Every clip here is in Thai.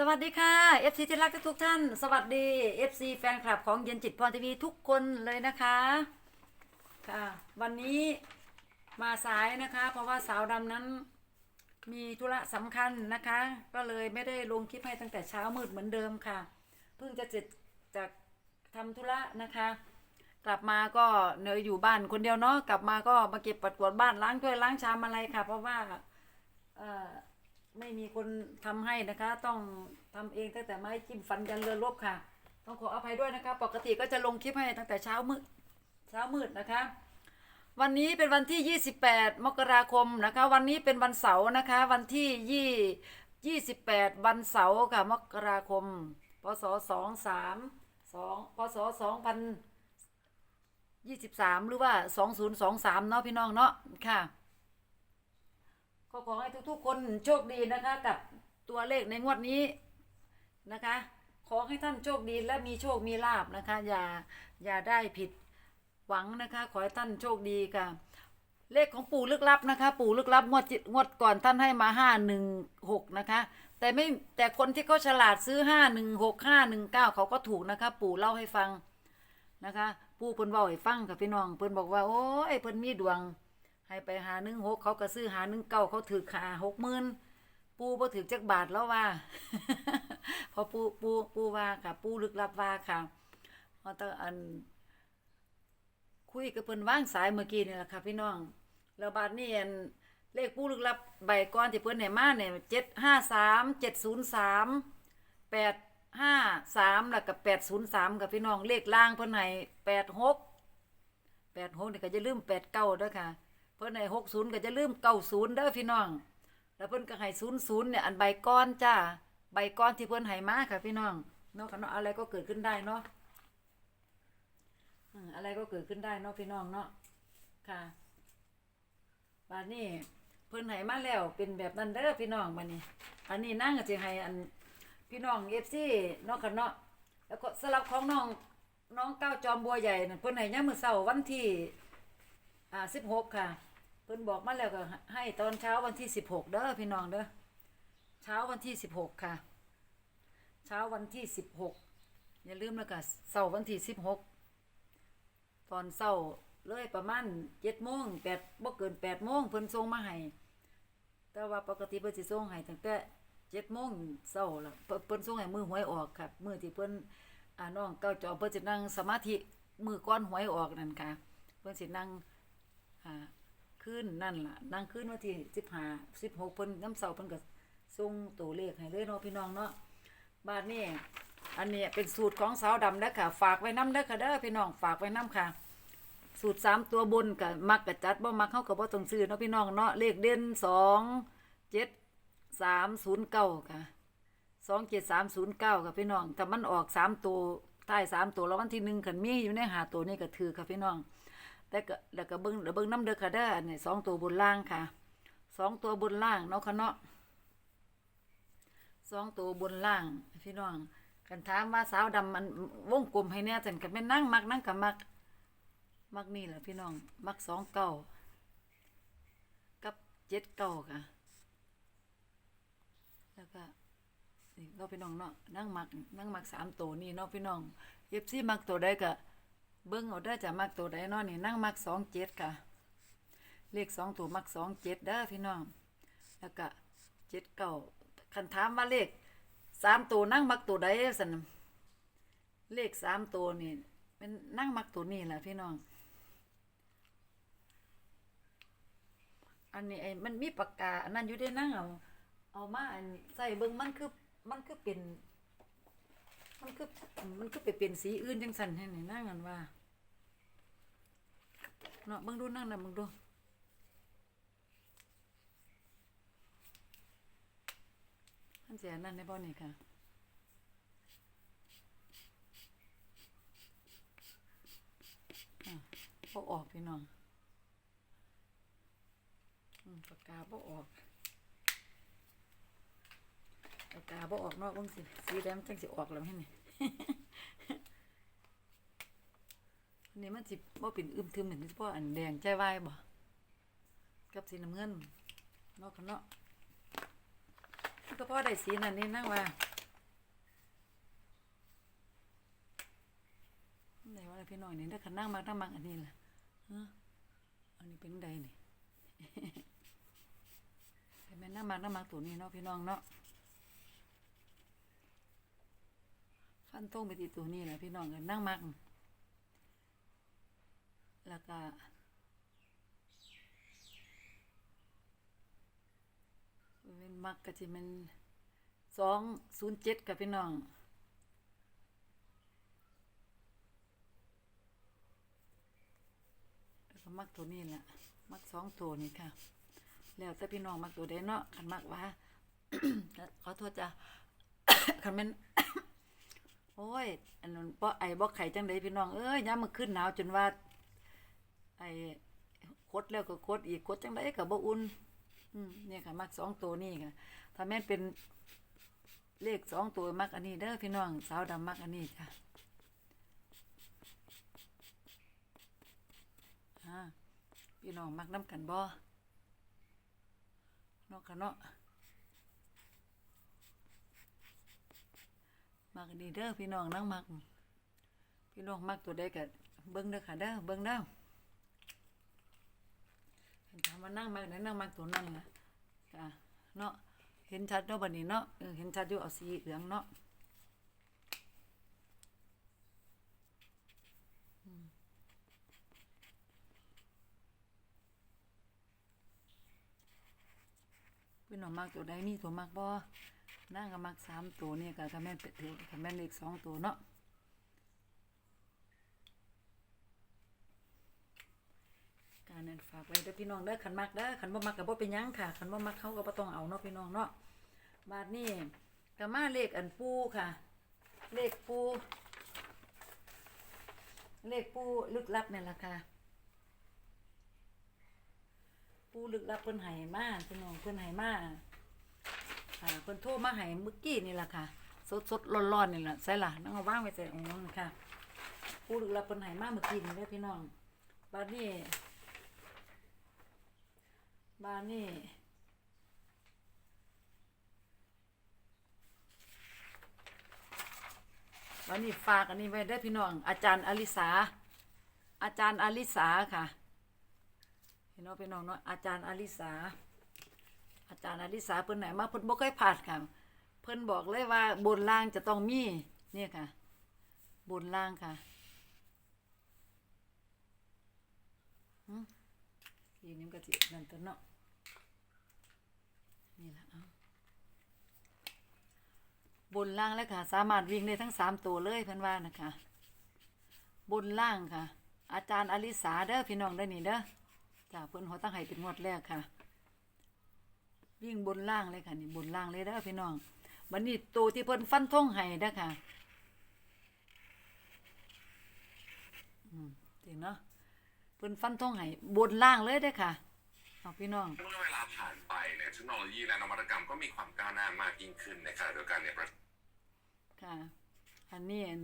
สวัสดีค่ะ FC ที่รักทุกท่าน สวัสดี FC แฟนคลับของเย็นจิตพรทีวีทุกคนเลยนะคะค่ะ วันนี้มาสายนะคะ เพราะว่าสาวดำนั้นมีธุระสำคัญนะคะ ก็เลยไม่ได้ลงคลิปให้ตั้งแต่เช้ามืดเหมือนเดิมค่ะ เพิ่งจะเสร็จจากทำธุระนะคะ กลับมาก็เนยอยู่บ้านคนเดียวเนาะกลับมาก็มาเก็บปัดกวาดบ้านล้างถ้วยล้างชามอะไรค่ะ เพราะว่าเอ่อ ไม่มีคนทำให้นะคะ ต้องทำเองตั้งแต่ไม้จิ้มฟันยันเรือรบค่ะ ต้องขออภัยด้วยนะคะ ปกติก็จะลงคลิปให้ตั้งแต่เช้ามืดเช้ามืดนะคะ วันนี้เป็นวันที่ 28 มกราคมนะคะ วันนี้เป็นวันเสาร์นะคะ วันที่ยี่28วันเสาร์ค่ะ มกราคม พศ23 2พศ2023หรือว่า2023เนาะพี่น้องเนาะค่ะ ก็ขอให้ทุกๆคนโชคดีนะคะ กับตัวเลขในงวดนี้นะคะ ขอให้ท่านโชคดีและมีโชคมีลาบนะคะ อย่าอย่าได้ผิดหวังนะคะ ขอให้ท่านโชคดีค่ะ เลขของปู่ลึกลับนะคะ ปู่ลึกลับงวดจิตงวดก่อนท่านให้มาห้าหนึ่งหกนะคะ แต่ไม่แต่คนที่เขาฉลาดซื้อห้าหนึ่งหกห้าหนึ่งเก้าเขาก็ถูกนะคะ ปู่เล่าให้ฟังนะคะ ปู่เพิ่นบอกให้ฟังค่ะพี่น้องเพิ่นบอกว่าโอ้ยเพิ่นมีดวง ให้ไปหาหนึ่งหกเขาก็ซื้อหาหนึ่งเก้าเขาถือขาหกหมื่นปูบ่ถือจักบาทแล้วว่า พอปูปูปูว่าค่ะ ปูลึกลับว่าค่ะพอตองอัน คุยกับเพิ่นว่างสายเมื่อกี้นี่แหละค่ะ พี่น้อง แล้วบาทนี้อันเลขปูลึกลับใบก้อนที่เพิ่นให้มาเนี่ยเจ็ดห้าสามเจ็ดศูนย์สามแปดห้าสามแล้วก็แปดศูนย์สามกับพี่น้องเลขล่างเพิ่นให้แปดหกแปดหกเนี่ก็จะลืมแปดเก้าด้วยค่ะ เพิ่นให้หกศูนย์ก็จะลืมเก้าศูนย์เด้อพี่น้อง แล้วเพิ่นก็ให้ศูนย์ศูนย์เนี่ยอันใบก้อนจ้าใบก้อนที่เพิ่นให้มาค่ะพี่น้องเนาะค่ะเนาะอะไรก็เกิดขึ้นได้เนาะอะไรก็เกิดขึ้นได้เนาะพี่น้องเนาะค่ะบาดนี้เพิ่นให้มาแล้วเป็นแบบนั้นเด้อพี่น้องบัดนี้ อันนี้นั่งก็สิให้อันพี่น้อง FC เนาะค่ะเนาะแล้วก็สลับของน้องน้องก้าวจอมบัวใหญ่นั่นเพิ่นให้ยามื้อเช้าวันที่อ่าสิบหกค่ะ เพิ่นบอกมาแล้วก็ให้ตอนเช้าวันที่สิบหกเด้อพี่น้องเด้อเช้าวันที่สิบหกค่ะ เช้าวันที่สิบหกอย่าลืมแล้วก็เสาร์วันที่สิบหกตอนเสาร์เลยประมาณเจ็ดโมงแปดบ่เกินแปดโมงเพิ่นส่งมาให้แต่ว่าปกติเพิ่นสิส่งให้ตั้งแต่เจ็ดโมงเช้าแล้วเพิ่นเพิ่นส่งให้มือหวยออกครับมือที่เพิ่นอ่าน้องเก้าจอเพิ่นสินั่งสมาธิมือก้อนหวยออกนั่นค่ะ เพิ่นสินั่งอ่า ขึ้นนั่นล่ะนั่งขึ้นวันที่สิบห้าสิบหกเพิ่นน้ำเสาเพิ่นก็ส่งตัวเลขให้เลยเนาะพี่น้องเนาะบาทนี้อันนี้เป็นสูตรของสาวดำเด้อค่ะ ฝากไว้น้ำเด้อค่ะเด้อพี่น้องฝากไว้น้ำค่ะ สูตรสามตัวบนกับมักกับจัดบ่มักเข้ากับบ่ต้องซื้อเนาะพี่น้องเนาะเลขเด่นสองเจ็ดสามศูนย์เก้าค่ะสองเจ็ดสามศูนย์เก้าค่ะพี่น้องแต่มันออกสามตัวท้ายสามตัวแล้ววันที่หนึ่งขันมีอยู่ในหาตัวนี่ก็ถือค่ะพี่น้อง แต่ก็แล้วก็เบิ้งเดี๋ยวเบิ้งน้ำเด้อค่ะเด้อนนี้สองตัวบนล่างค่ะสองตัวบนล่างเนาะค่ะเนาะสองตัวบนล่างพี่น้องกันถามว่าสาวดำมันวงกลมให้เนี่ยจันก็แม่นั่งมักนั่งกับมัก มักนี่แหละพี่น้อง มักสองเก้ากับเจ็ดเก้าค่ะ แล้วก็นี่เราพี่น้องเนาะนั่งมักนั่งมักสามตัวนี่เนาะพี่น้องเอฟซีมักตัวใดก็ เบิ้งเอาได้อจะมักตัวใดเนาะนี่นั่งมักสองเจ็ดค่ะ เลขสองตัวมักสองเจ็ดเด้อพี่น้อง แล้วก็เจ็ดเก้าคันถามว่าเลขสามตัวนั่งมักตัวใดสันเลขสามตัวนี่เป็นนั่งมักตัวนี้แหละพี่น้อง อันนี้ไอ้มันมีปากกาอันนั้นอยู่ได้นั่งเอาเอามาอันใส่เบิ้งมันคือมันคือเป็นมันคือมันคือไปเป็นสีอื่นจังสันให้นี่นั่งกันว่า เนาะเบิ่งดูนั่งนะเบิ่งดูมันเสียนั่นในบ่อนี่ค่ะอะบ่ออกพี่น้องอืมปากกาบ่ออกปากกาบ่ออกเนาะเบิ่งสิสีแดงจังสิออกแล้วให้นี่ นี่มันสิบ่เป็นอึมทึมเหมือนพวกอันแดงใจวายบ่กับสีน้ำเงินนอกกันเนาะก็พอได้สีนั่นนี่นั่งว่าไหนว่าพี่น้อยนี่ได้ขันนั่งมากนั่งมากอันนี้ล่ะอันนี้เป็นใดนี่เป็นแม่นั่งมากนั่งมากตัวนี้เนาะพี่น้องเนาะขั้นตรงไปติดตัวนี้แหละพี่น้องกันนั่งมาก แล้วก็เป็นมักก็จะเป็นสองศูนย์เจ็ดกับพี่น้องแล้วก็มักตัวนี้แหละมักสองตัวนี่ค่ะ แล้วแต่พี่น้องมักตัวใดเนาะขันมักว่าขอโทษจ้ะขันแม่นโอ้ย อันนั้นบ่ไอ้บ่ไข่จังไดพี่น้องเอ้ยยามมันขึ้นหนาวจนว่า ไอ้คดแล้วก็คดอีกคดจังไดก็บ่อุ่นอืมเนี่ยค่ะ มักสองตัวนี่ค่ะ ถ้าแม่นเป็นเลขสองตัวมักอันนี้เด้อพี่น้องสาวดำมักอันนี้จ้ะอ่าพี่น้องมักน้ำกันบ่เนาะค่ะเนาะมักอันนี้เด้อพี่น้องนั่งมัก พี่น้องมักตัวใดก็เบิ่งเด้อค่ะเด้อเบิ่งเด้อ ถามว่านั่งมักไหนนั่งมักตัวนั่งนะจ้ะเนาะเห็นชัดเนาะบัดนี้เนาะเห็นชัดอยู่เอาสีเหลืองเนาะอืมพี่น้อมักตัวใดมีตัวมักบ่นั่งก็มักสามตัวนี่ก็ก็แม่นเป็ดถือก็แม่นเลขสองตัวเนาะ การนั้น ฝากไว้เด้อพี่น้องเด้อขันมักเด้อขันบ่มักก็บ่เป็นหยังค่ะขันบ่มักเขาก็บ่ต้องเอาเนาะพี่น้องเนาะบาดนี้ก็มาเลขอันปูค่ะ เลขปู เลขปูลึกลับนี่แหละค่ะปูลึกลับเพิ่นให้มาพี่น้องเพิ่นให้มาค่ะเพิ่นโทรมาให้เมื่อกี้นี่แหละค่ะ สดๆร้อนๆนี่แหละใส่ล่ะนั่งเอาวางไว้ใส่องค์นั่นค่ะปูลึกลับเพิ่นให้มาเมื่อกี้นี่เด้อพี่น้องบาดนี้ บานนี่บานนี้ฝากอันนี้ไว้ได้พี่น้อง อาจารย์อลิสา อาจารย์อลิสาค่ะพี่น้องพี่น้องเนาะอาจารย์อลิสา อาจารย์อลิสาเพิ่นไหนมาเพิ่นบ่เคยผ่านค่ะ เพิ่นบอกเลยว่าบนล่างจะต้องมีเนี่ยค่ะ บนล่างค่ะหึ ทีนี้มันก็สินั่นตัวเนาะนี่แหละเอาบนล่างแล้วค่ะ สามารถวิ่งได้ทั้งสามตัวเลยเพื่อนว่านะคะ บนล่างค่ะ อาจารย์อลิสาเด้อพี่น้องได้นี่เด้อจ้าเพื่อนเขาตั้งให้เป็นงวดแรกค่ะ วิ่งบนล่างเลยค่ะนี่บนล่างเลยเด้อพี่น้องบันนี้ตัวที่เพิ่นฟันทงให้เด้อค่ะอืมจริงเนาะ เพิ่นฟันทงให้บนล่างเลยเด้อค่ะเอาพี่น้อง เมื่อเวลาผ่านไปเนี่ยเทคโนโลยีและนวัตกรรมก็มีความก้าวหน้ามากยิ่งขึ้นในขณะเดียวกันเนี่ยประค่ะ อันนี้อัน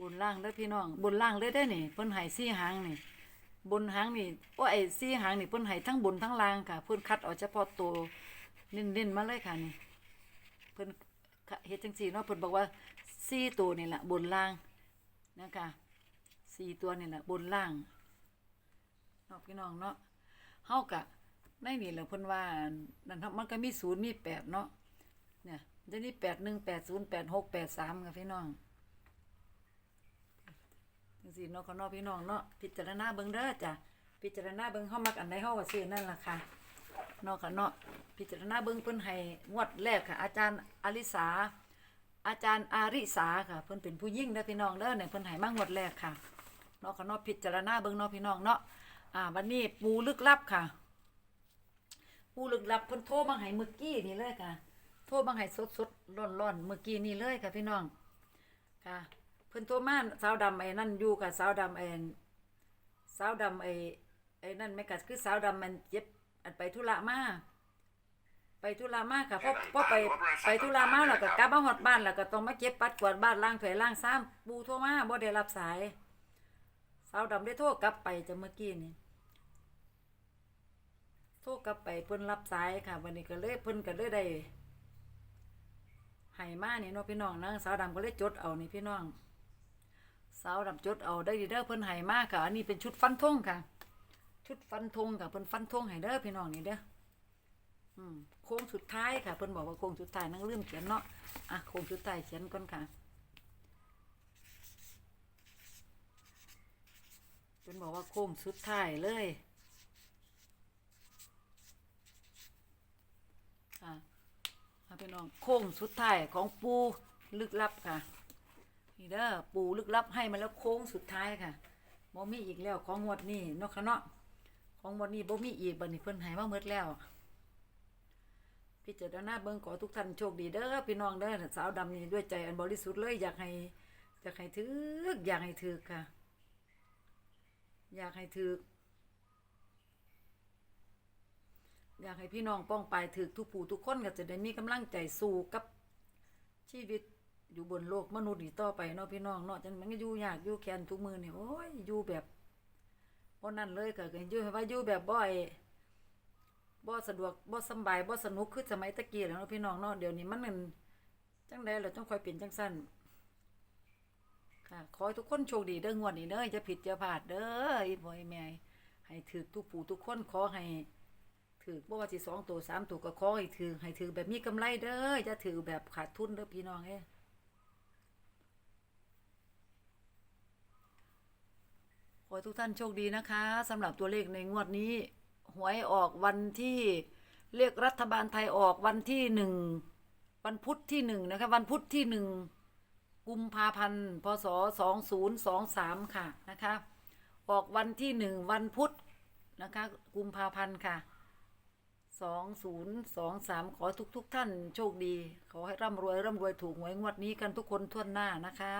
บนล่างเด้อพี่น้อง บนล่างเลยได้อนี่เพิ่นให้สี่หางนี่ บนหางนี่โอ้ไอ้สี่หางนี่เพิ่นให้ทั้งบนทั้งล่างค่ะ เพิ่นคัดเอาเฉพาะตัวเน้นๆมาเลยค่ะนี่เพิ่นเฮ็ดจังซี่เนาะเพิ่นบอกว่าสี่ตัวนี่แหละบนล่างนะคะสี่ตัวนี่แหละบนล่างเนาะพี่น้องเนาะเฮากะในนี่แหละเพิ่นว่านั่นนะมันก็มีศูนย์มีแปดเนาะเนี่ยเดี๋ยวนี้แปดหนึ่งแปดศูนย์แปดหกแปดสามค่ะพี่น้องจังสี่เนาะเขาเนาะพี่น้องเนาะพิจารณาเบิ่งเด้อจ้ะพิจารณาเบิ่งเฮามักอันใดเฮาก็ซื้อนั่นล่ะค่ะเนาะค่ะเนาะพิจารณาเบิ่งเพิ่นให้งวดแรกค่ะ อาจารย์อาริสาอาจารย์อาริสาค่ะเพิ่นเป็นผู้ยิ่งเด้อพี่น้องเด้อเนี่ยเพิ่นให้มางวดแรกค่ะเนาะค่ะเนาะพิจารณาเบิ่งเนาะพี่น้องเนาะ อ่าวันนี้ปูลึกลับค่ะ ปูลึกลับเพิ่นโทรมาให้เมื่อกี้นี่เลยค่ะ โทรมาให้สดสดร้อนร้อนเมื่อกี้นี่เลยค่ะพี่น้อง ค่ะ เพิ่นโทรมาสาวดำไอ้นั่นอยู่กับสาวดำไอ้สาวดำไอ้ไอ้นั่นแม่ก็คือสาวดำมันเจ็บอันไปธุระมาไปธุระมากค่ะเพราะเพราะไปไปธุระมาแล้วก็กลับมาฮอดบ้านแล้วก็ต้องมาเก็บปัดกวาดบ้านล้างถ้วยล้างซ้ำปูโทรมาบ่ได้รับสายสาวดำได้โทรกลับไปจากเมื่อกี้นี่ โทรกลับไปเพิ่นรับสายค่ะวันนี้ก็เลยเพิ่นก็เลยได้ให้มานี่เนาะพี่น้องนางสาวดำก็เลยจดเอานี่พี่น้องสาวดับจดเอาได้ดีเด้อเพิ่นให้มากค่ะอันนี้เป็นชุดฟันธงค่ะ ชุดฟันธงค่ะเพิ่นฟันธงให้เด้อพี่น้องนี่เด้ออืมโค้งสุดท้ายค่ะเพิ่นบอกว่าโค้งสุดท้ายนั่งลืมเขียนเนาะอะโค้งสุดท้ายเขียนก่อนค่ะเพิ่นบอกว่าโค้งสุดท้ายเลยค่ะเอาพี่ น้องโค้งสุดท้ายของปูลึกลับค่ะนี่เด้อปูลึกลับให้มาแล้วโค้งสุดท้ายค่ะบ่มีอีกแล้วของงวดนี้เนาะคะเนาะของงวดนี้บ่มีอีกบัดนี้เพิ่นให้มาหมดแล้วพิจารณาเบิ่งขอทุกท่านโชคดีเด้อพี่น้องเด้อสาวดำนี่ด้วยใจอันบริสุทธิ์เลยอยากให้อยากให้ถึกอยากให้ถึกค่ะ อยากให้ถึก อยากให้พี่น้องป้องไปถึกทุกผู้ทุกคนก็จะได้มีกำลังใจสู้กับชีวิตอยู่บนโลกมนุษย์นี่ต่อไปเนาะพี่น้องเนาะจังมันก็อยู่ยากอยู่แค้นทุกมือเนี่ยโอ้ยอยู่แบบบ่นั่นเลยก็ก็อยู่ว่าอยู่แบบบ่อ้บ่สะดวกบ่สบายบ่สนุกคือสมัยตะกี้แล้วเนาะพี่น้องเนาะเดี๋ยวนี้มันนั่นจังได๋ล่ะต้องคอยเป็นจังซั่นค่ะขอให้ทุกคนโชคดีเด้องวดนี้เด้ออย่าผิดอย่าพลาดเด้ออีพ่ออีแม่ให้ถือทุกผู้ทุกคนขอให้ ถือบ่ว่าสิสองตัวสามตัวก็ขอให้ถือให้ถือแบบมีกำไรเด้ออย่าถือแบบขาดทุนเด้อพี่น้องเอ้ขอทุกท่านโชคดีนะคะสำหรับตัวเลขในงวดนี้ หวยออกวันที่เลขรัฐบาลไทยออกวันที่หนึ่งวันพุธที่หนึ่งนะคะ วันพุธที่หนึ่งกุมภาพันธ์พศสองศูนย์สองสามค่ะนะคะ ออกวันที่หนึ่งวันพุธนะคะ กุมภาพันธ์ค่ะ สองศูนย์สองสามขอทุกทุกท่านโชคดี ขอให้ร่ำรวย ร่ำรวยถูกหวยงวดนี้กันทุกคนทั่วหน้านะคะ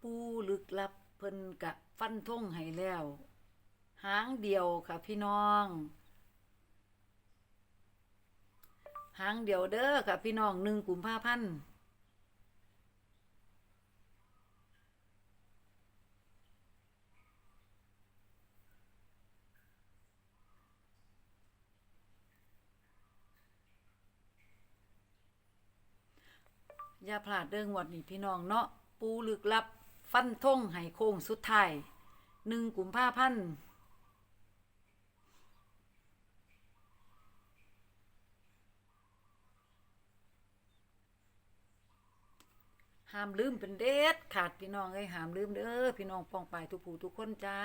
ปูลึกลับเพิ่นกะฟันทงให้แล้ว หางเดียวค่ะพี่น้อง หางเดียวเด้อค่ะพี่น้องหนึ่งกุมภาพันธ์อย่าพลาดเรื่องวัดนี้พี่น้องเนาะปูลึกลับ ฟันทงให้โค้งสุดท้ายหนึ่งกุมภาพันธ์ ห้ามลืมเป็นเด็ดขาดพี่น้องเอ้ยห้ามลืมเด้อพี่น้องปองไปทุกผู้ทุกคนจ้า